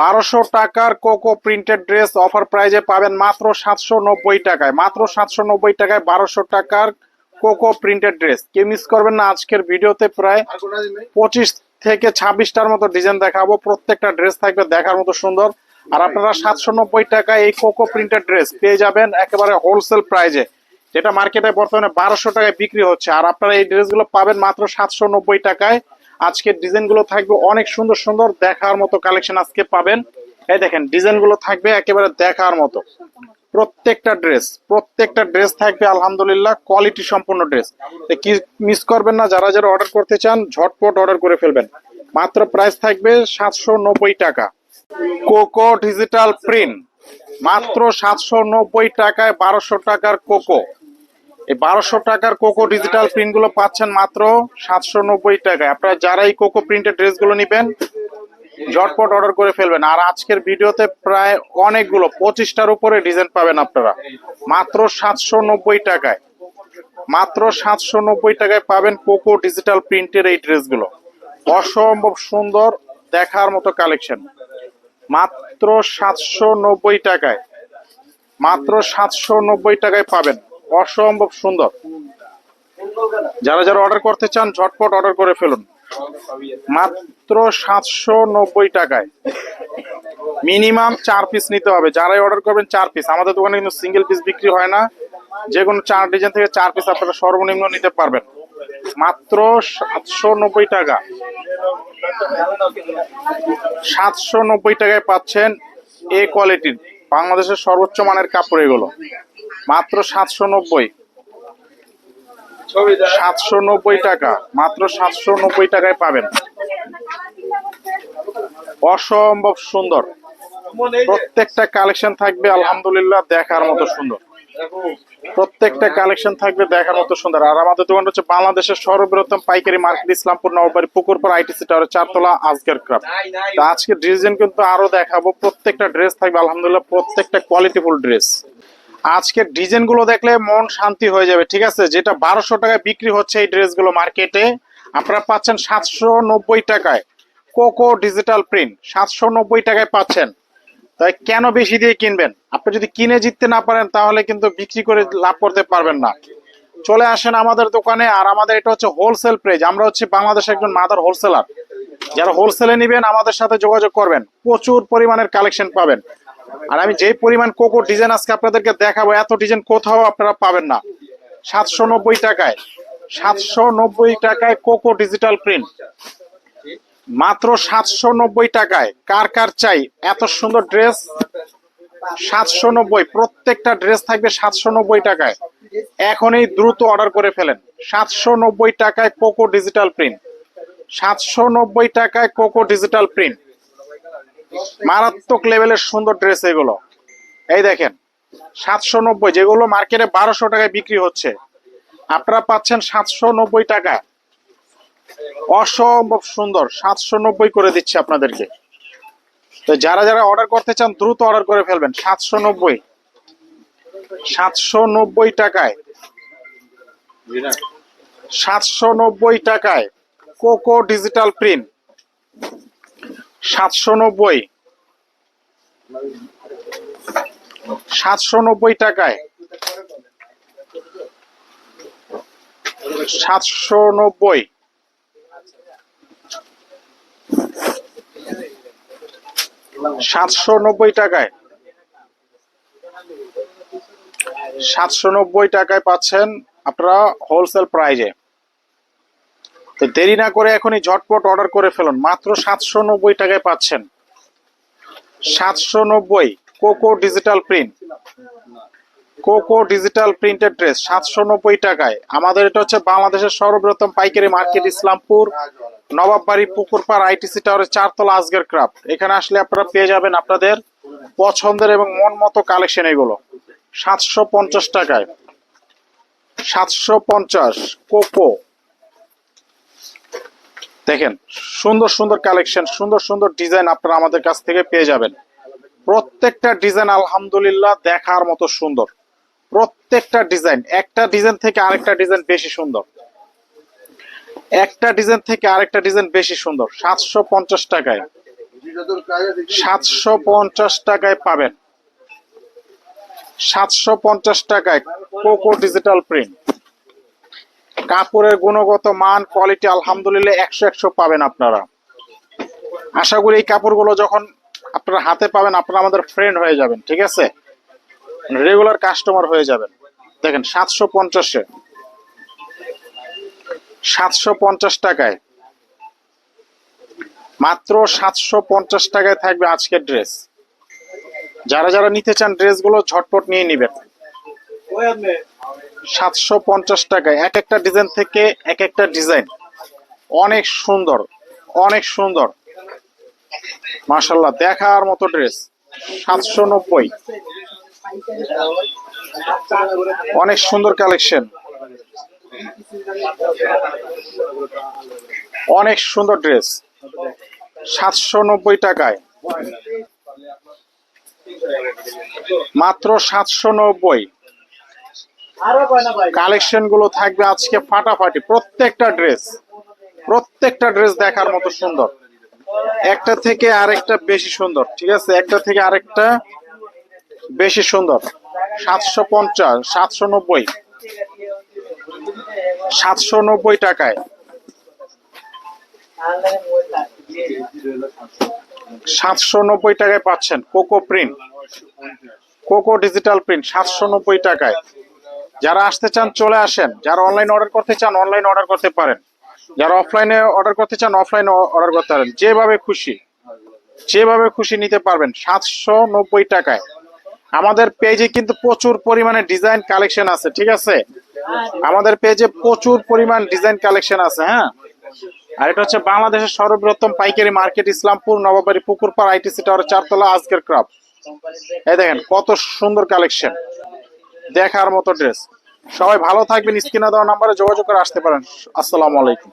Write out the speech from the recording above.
বারোশো টাকার coco printed dress offer প্রাইজে পাবেন মাত্র সাতশো নব্বই টাকায়। মাত্র সাতশো নব্বই টাকায় বারোশো টাকার কোকো প্রিন্টেড ড্রেস। কেউ মিস করবেন না, আজকের ভিডিওতে প্রায় পঁচিশ থেকে ছাব্বিশটার মতো ডিজাইন দেখাবো। প্রত্যেকটা ড্রেস থাকবে দেখার মতো সুন্দর। আর আপনারা সাতশো নব্বই টাকায় এই কোকো প্রিন্টেড ড্রেস পেয়ে যাবেন একেবারে হোলসেল প্রাইজে যেটা মার্কেটে বর্তমানে বারোশো টাকায় বিক্রি হচ্ছে। আর আপনারা এই ড্রেসগুলো পাবেন মাত্র সাতশো নব্বই টাকায়। আজকের ডিজাইনগুলো থাকবে অনেক সুন্দর সুন্দর দেখার মতো কালেকশন আজকে পাবেন। এই দেখেন, ডিজাইনগুলো থাকবে একেবারে দেখার মতো। প্রত্যেকটা ড্রেস প্রত্যেকটা ড্রেস থাকবে, আলহামদুলিল্লাহ, কোয়ালিটি সম্পূর্ণ ড্রেস। কি মিস করবেন না, যারা যারা অর্ডার করতে চান, ঝটপট অর্ডার করে ফেলবেন। মাত্র প্রাইস থাকবে সাতশো নব্বই টাকা। কোকো ডিজিটাল প্রিন্ট মাত্র সাতশো নব্বই টাকায় বারোশো টাকার কোকো। এই বারোশো টাকার কোকো ডিজিটাল প্রিন্টগুলো পাচ্ছেন মাত্র সাতশো নব্বই টাকায়। আপনারা যারা এই কোকো প্রিন্টের ড্রেসগুলো নিবেন, ঝটপট অর্ডার করে ফেলবেন। আর আজকের ভিডিওতে প্রায় অনেকগুলো, পঁচিশটার উপরে ডিজাইন পাবেন আপনারা। মাত্র সাতশো নব্বই টাকায়। মাত্র সাতশো নব্বই টাকায় পাবেন কোকো ডিজিটাল প্রিন্টের এই ড্রেসগুলো অসম্ভব সুন্দর দেখার মতো কালেকশন মাত্র সাতশো নব্বই টাকায়। মাত্র সাতশো নব্বই টাকায় পাবেন। অসম্ভব সুন্দর। যারা যারা অর্ডার করতে চান, ঝটপট অর্ডার করে ফেলুন। মাত্র সাতশো নব্বই টাকায়। মিনিমাম চার পিস নিতে হবে। যারাই অর্ডার করবেন, চার পিস আমাদের দোকানে কিন্তু সিঙ্গেল পিস বিক্রি হয় না। যে কোনো চার ডিজাইন থেকে চার পিস আপনারা সর্বনিম্ন নিতে পারবেন। মাত্র সাতশো নব্বই টাকা। সাতশো নব্বই টাকায় পাচ্ছেন এ কোয়ালিটির বাংলাদেশের সর্বোচ্চ মানের কাপড় এগুলো। মাত্র সাতশো নব্বই। সাতশো নব্বই টাকা। মাত্র সাতশো নব্বই টাকায় পাবেন। অসম্ভব সুন্দর। প্রত্যেকটা কালেকশন থাকবে, আলহামদুলিল্লাহ, দেখার মতো সুন্দর। প্রত্যেকটা কালেকশন থাকবে, দেখার মতো সুন্দর। আর আমাদের দোকান হচ্ছে বাংলাদেশের সর্ববৃহত্তম পাইকারি market, Islampur Nawabbari Pukurpar ITC tower চারতলা, আজকের ক্রাফট। তো আজকে ডিজাইন কিন্তু আরও দেখাবো। প্রত্যেকটা ড্রেস থাকবে, আলহামদুলিল্লাহ, প্রত্যেকটা কোয়ালিটিফুল ড্রেস আজকের ডিজাইনগুলো দেখলে মন শান্তি হয়ে যাবে, ঠিক আছে? যেটা বারোশো টাকায় বিক্রি হচ্ছে এই ড্রেসগুলো মার্কেটে আপনারা পাচ্ছেন সাতশো নব্বই টাকায়। কোকো ডিজিটাল প্রিন্ট সাতশো নব্বই টাকায় পাচ্ছেন। তাই কেন বেশি দিয়ে কিনবেন? আপনি যদি কিনে জিততে না পারেন, তাহলে কিন্তু বিক্রি করে লাভ করতে পারবেন না। চলে আসেন আমাদের দোকানে, আর আমাদের এটা হচ্ছে হোলসেল প্রাইস আমরা হচ্ছে বাংলাদেশের একজন মাদার হোলসেলার যারা হোলসেলে নিবেন, আমাদের সাথে যোগাযোগ করবেন। প্রচুর পরিমাণের কালেকশন পাবেন। আর আমি যে পরিমাণ কোকো ডিজাইন আজকে আপনাদেরকে দেখাবো, এত ডিজাইন কোথাও আপনারা পাবেন না। সাতশো নব্বই টাকায়, সাতশো নব্বই টাকায় কোকো ডিজিটাল প্রিন্ট মাত্র সাতশো নব্বই টাকায়, কার কার চাই? এত সুন্দর ড্রেস, সাতশো নব্বই, প্রত্যেকটা ড্রেস থাকবে সাতশো নব্বই টাকায়। এখনই দ্রুত অর্ডার করে ফেলেন। সাতশো নব্বই টাকায় কোকো ডিজিটাল প্রিন্ট সাতশো নব্বই টাকায় কোকো ডিজিটাল প্রিন্ট মারাত্মক লেভেলের সুন্দর ড্রেস এগুলো। এই দেখেন, সাতশো নব্বই, যেগুলো মার্কেটে বারোশো টাকায় বিক্রি হচ্ছে। আপনারা পাচ্ছেন সাতশো নব্বই টাকা। অসম্ভব সুন্দর, সাতশো নব্বই করে দিচ্ছে আপনাদেরকে। তো যারা যারা অর্ডার করতে চান, দ্রুত অর্ডার করে ফেলবেন, সাতশো নব্বই। সাতশো নব্বই টাকায়। সাতশো নব্বই টাকায় কোকো ডিজিটাল প্রিন্ট সাতশো নব্বই। সাতশো নব্বই টাকায়। সাতশো নব্বই। সাতশো নব্বই টাকায়। সাতশো নব্বই টাকায় পাচ্ছেন আপনারা হোলসেল প্রাইজে তো দেরি না করে এখনই ঝটপট অর্ডার করে ফেলুন। মাত্র সাতশো নব্বই টাকায় পাচ্ছেন। সাতশো নব্বই coco digital print coco digital printed dress সাতশো নব্বই টাকায়। আমাদের এটা হচ্ছে বাংলাদেশের সর্ববৃহত্তম পাইকারি মার্কেট, ইসলামপুর, নবাববাড়ি, পুকুরপাড়, আইটিসি টাওয়ারের চারতলা আজগের ক্রাফট এখানে আসলে আপনারা পেয়ে যাবেন আপনাদের পছন্দের এবং মন মতো কালেকশন এগুলো। সাতশো পঞ্চাশ টাকায়। সাতশো পঞ্চাশ কোকো। দেখেন, সুন্দর সুন্দর কালেকশন সুন্দর সুন্দর ডিজাইন আপনারা আমাদের কাছ থেকে পেয়ে যাবেন। প্রত্যেকটা ডিজাইন আলহামদুলিল্লাহ দেখার মতো সুন্দর। প্রত্যেকটা ডিজাইন একটা ডিজাইন থেকে আরেকটা ডিজাইন বেশি সুন্দর। একটা ডিজাইন থেকে আরেকটা ডিজাইন বেশি সুন্দর, সাতশো পঞ্চাশ টাকায়। সাতশো পঞ্চাশ টাকায় পাবেন। সাতশো পঞ্চাশ টাকায় কোকো ডিজিটাল প্রিন্ট কাপড়ের গুণগত মান কোয়ালিটি আলহামদুলিল্লাহ একশো একশো পাবেন আপনারা। আশা করি এই কাপড়গুলো যখন আপনারা হাতে পাবেন, আপনারা আমাদের ফ্রেন্ড হয়ে যাবেন, ঠিক আছে? রেগুলার কাস্টমার হয়ে যাবেন। দেখেন, সাতশো পঞ্চাশে। সাতশো পঞ্চাশ টাকায়। মাত্র সাতশো পঞ্চাশ টাকায় থাকবে আজকের ড্রেস যারা যারা নিতে চান ড্রেসগুলো ঝটপট নিয়ে নেবেন। সাতশো পঞ্চাশ টাকায় এক একটা ডিজাইন থেকে এক একটা ডিজাইন। অনেক সুন্দর অনেক সুন্দর। মাশাল্লাহ দেখার মতো ড্রেস, সাতশো নব্বই। অনেক সুন্দর কালেকশন। অনেক সুন্দর ড্রেস, সাতশো নব্বই টাকায়। মাত্র সাতশো নব্বই। কালেকশনগুলো থাকবে আজকে ফাটাফাটি, প্রত্যেকটা ড্রেস প্রত্যেকটা ড্রেস দেখার মতো সুন্দর। একটা থেকে আরেকটা বেশি সুন্দর, ঠিক আছে? একটা থেকে আরেকটা বেশি সুন্দর। সাতশো পঞ্চাশ, সাতশো নব্বই। সাতশো নব্বই টাকায়। সাতশো নব্বই টাকায় পাচ্ছেন coco print coco digital print সাতশো নব্বই টাকায়। যারা আসতে চান, চলে আসেন। যারা অনলাইন অর্ডার করতে চান অনলাইন অর্ডার করতে পারেন। যারা অফলাইনে অর্ডার করতে চান অফলাইনে অর্ডার করতে পারেন। যেভাবে খুশি। যেভাবে খুশি নিতে পারবেন। সাতশো নব্বই টাকায়। আমাদের পেজে কিন্তু প্রচুর পরিমাণে ডিজাইন কালেকশন আছে, ঠিক আছে? আমাদের পেজে প্রচুর পরিমাণ ডিজাইন কালেকশন আছে হ্যাঁ? আর এটা হচ্ছে বাংলাদেশের সর্ববৃহত্তম পাইকারি market, Islampur Nawabbari Pukurpar, ITC tower, চারতলা, আজকের ক্রাফট। এই দেখেন, কত সুন্দর কালেকশন দেখার মতো ড্রেস সবাই ভালো থাকবেন, স্ক্রিনে দেওয়া নাম্বারে যোগাযোগ করে আসতে পারেন। আসসালামু আলাইকুম।